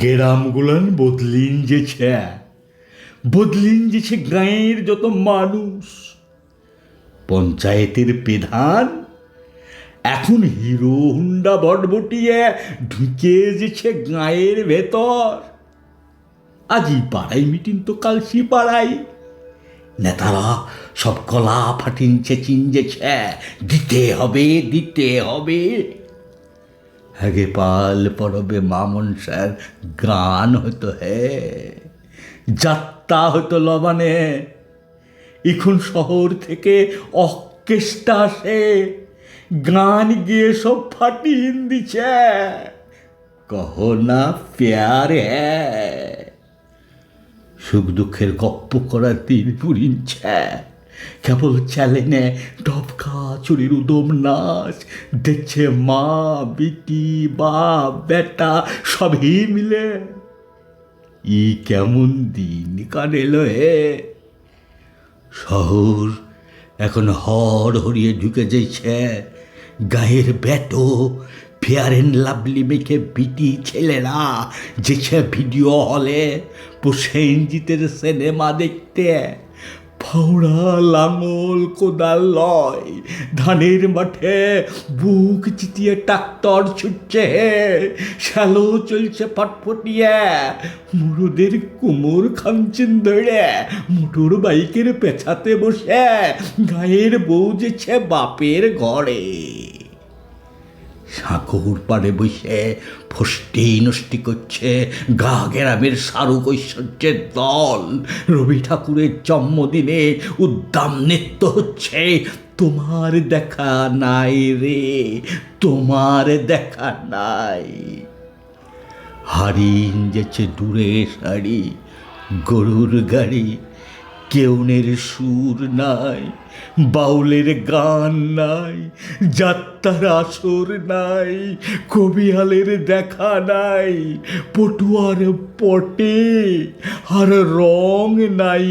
গেরামগুলান বদলিন যেছে বদলিন যেছে গাঁয়ের যত মানুষ। পঞ্চায়েতের প্রধান, এখন হিরো হুন্ডা বটবটিয়ে ঢুকে যেছে গাঁয়ের ভেতর। আজ এই পাড়াই মিটিং তো কাল সে পাড়াই নেতারা সব কলা ফাটিনছে, চিনজেছে। দিতে হবে দিতে হবে। আগে পাল পরবে মামন স্যার গান হতো হে, যাত্রা হতো লবানে এখন শহর থেকে অর্কেস্ট্রা আসে গান গিয়ে সব ফাটিয়ে দিছে। কহো না প্যার হ্যাঁ সুখ দুঃখের গপ্প করার দিন পুরিনছে। কেবল চ্যালেনে ডবকা, চুরির উদম নাচ, দেখছে মা, বিটি, বাপ, বেটা, সবই মিলে। ই কেমন দিন কান এলো হে। শহর এখন হর হরিয়ে ঢুকে যাইছে। গায়ের বেটো ফেয়ার অ্যান্ড লাভলি মেখে বিটি ছেলেরা যেছে ভিডিও হলে। প্রসেনজিতের সিনেমা দেখতে। ফাওড়া লাঙল, কোদাল লয়, ধানের মাঠে বুক চিতিয়ে ট্রাক্টর ছুটছে। শ্যালো চলছে ফটফটিয়ে মুরুদের কোমর খামচিন ধরে, মোটর বাইকের পেছাতে বসে, গায়ের বউ যেছে বাপের ঘরে। সাঁকুর পাড়ে বসে ফষ্টি নষ্টি করছে গা গ্রামের শাহরুখ ঐশ্বর্যের দল। রবি ঠাকুরের জন্মদিনে উদ্দাম নৃত্য হচ্ছে, তোমার দেখা নাই রে, তোমার দেখা নাই। হারিন যেছে দূরে শাড়ি, গরুর গাড়ি কেউনের সুর নাই, বাউলের গান নাই, যাত্রার আসর নাই কবিয়ালের দেখা নাই, পটুয়ার পটে আর রং নাই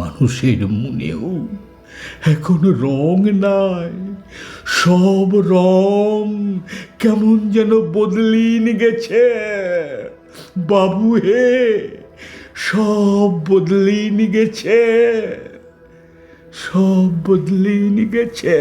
মানুষের মনেও এখন রং নাই, সব রং কেমন যেন বদলিন গেছে, বাবু হে। সব বদলিন গেছে সব বদলিন গেছে